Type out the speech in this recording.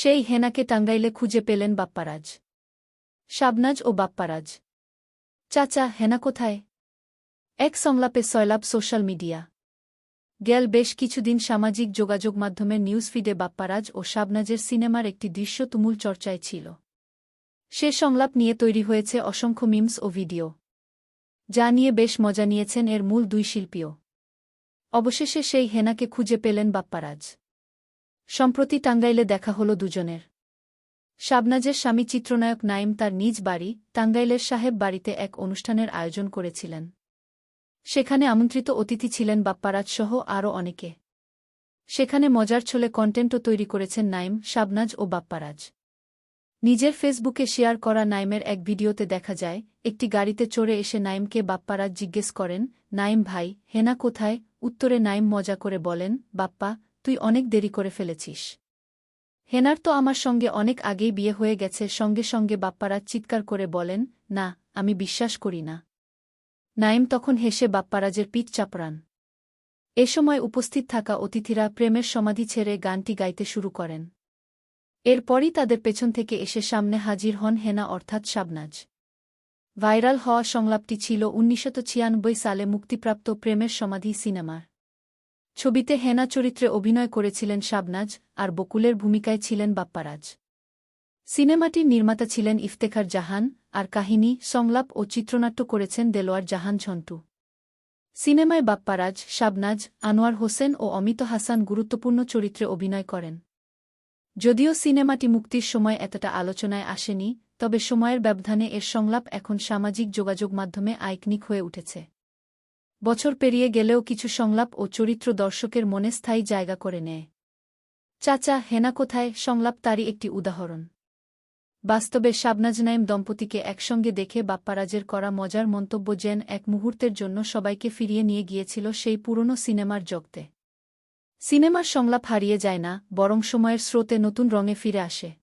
সেই হেনাকে টাঙ্গাইলে খুঁজে পেলেন বাপ্পারাজ। শাবনাজ ও বাপ্পারাজ। চাচা, হেনা কোথায়? এক সংলাপে সয়লাভ সোশ্যাল মিডিয়া। গেল বেশ কিছুদিন সামাজিক যোগাযোগ মাধ্যমের নিউজ ফিডে বাপ্পারাজ ও শাবনাজের সিনেমার একটি দৃশ্য তুমুল চর্চায় ছিল। সে সংলাপ নিয়ে তৈরি হয়েছে অসংখ্য মিমস ও ভিডিও। যা নিয়ে বেশ মজা নিয়েছেন এর মূল দুই শিল্পীও। অবশেষে সেই হেনাকে খুঁজে পেলেন বাপ্পারাজ। সম্প্রতি টাঙ্গাইলে দেখা হল দুজনের। শাবনাজের স্বামী চিত্রনায়ক নাইম তার নিজ বাড়ি, টাঙ্গাইলের সাহেব বাড়িতে এক অনুষ্ঠানের আয়োজন করেছিলেন। সেখানে আমন্ত্রিত অতিথি ছিলেন বাপ্পারাজসহ আরও অনেকে। সেখানে মজার ছলে কন্টেন্টও তৈরি করেছেন নাইম, শাবনাজ ও বাপ্পারাজ। নিজের ফেসবুকে শেয়ার করা নাইমের এক ভিডিওতে দেখা যায়, একটি গাড়িতে চড়ে এসে নাইমকে বাপ্পারাজ জিজ্ঞেস করেন, নাইম ভাই, হেনা কোথায়? উত্তরে নাইম মজা করে বলেন, বাপ্পা তুই অনেক দেরি করে ফেলেছিস। হেনার তো আমার সঙ্গে অনেক আগেই বিয়ে হয়ে গেছে, সঙ্গে সঙ্গে বাপ্পারা চিৎকার করে বলেন, না, আমি বিশ্বাস করি না। নাইম তখন হেসে বাপ্পারাজের পিঠ চাপড়ান। এ সময় উপস্থিত থাকা অতিথিরা প্রেমের সমাধি ছেড়ে গানটি গাইতে শুরু করেন। এরপরই তাদের পেছন থেকে এসে সামনে হাজির হন হেনা অর্থাৎ শাবনাজ। ভাইরাল হওয়া সংলাপটি ছিল উনিশশো সালে মুক্তিপ্রাপ্ত প্রেমের সমাধি সিনেমার। ছবিতে হেনা চরিত্রে অভিনয় করেছিলেন শাবনাজ আর বকুলের ভূমিকায় ছিলেন বাপ্পারাজ। সিনেমাটির নির্মাতা ছিলেন ইফতেখার জাহান আর কাহিনী, সংলাপ ও চিত্রনাট্য করেছেন দেলোয়ার জাহান ঝন্টু। সিনেমায় বাপ্পারাজ, শাবনাজ, আনোয়ার হোসেন ও অমিত হাসান গুরুত্বপূর্ণ চরিত্রে অভিনয় করেন। যদিও সিনেমাটি মুক্তির সময় এতটা আলোচনায় আসেনি, তবে সময়ের ব্যবধানে এর সংলাপ এখন সামাজিক যোগাযোগ মাধ্যমে আইকনিক হয়ে উঠেছে। বছর পেরিয়ে গেলেও কিছু সংলাপ ও চরিত্র দর্শকের মনে স্থায়ী জায়গা করে নেয়। চাচা, হেনা কোথায়? সংলাপ তারই একটি উদাহরণ। বাস্তবে শাবনাজ নাইম দম্পতিকে একসঙ্গে দেখে বাপ্পারাজের করা মজার মন্তব্য যেন এক মুহূর্তের জন্য সবাইকে ফিরিয়ে নিয়ে গিয়েছিল সেই পুরনো সিনেমার জগতে। সিনেমার সংলাপ হারিয়ে যায় না, বরং সময়ের স্রোতে নতুন রঙে ফিরে আসে।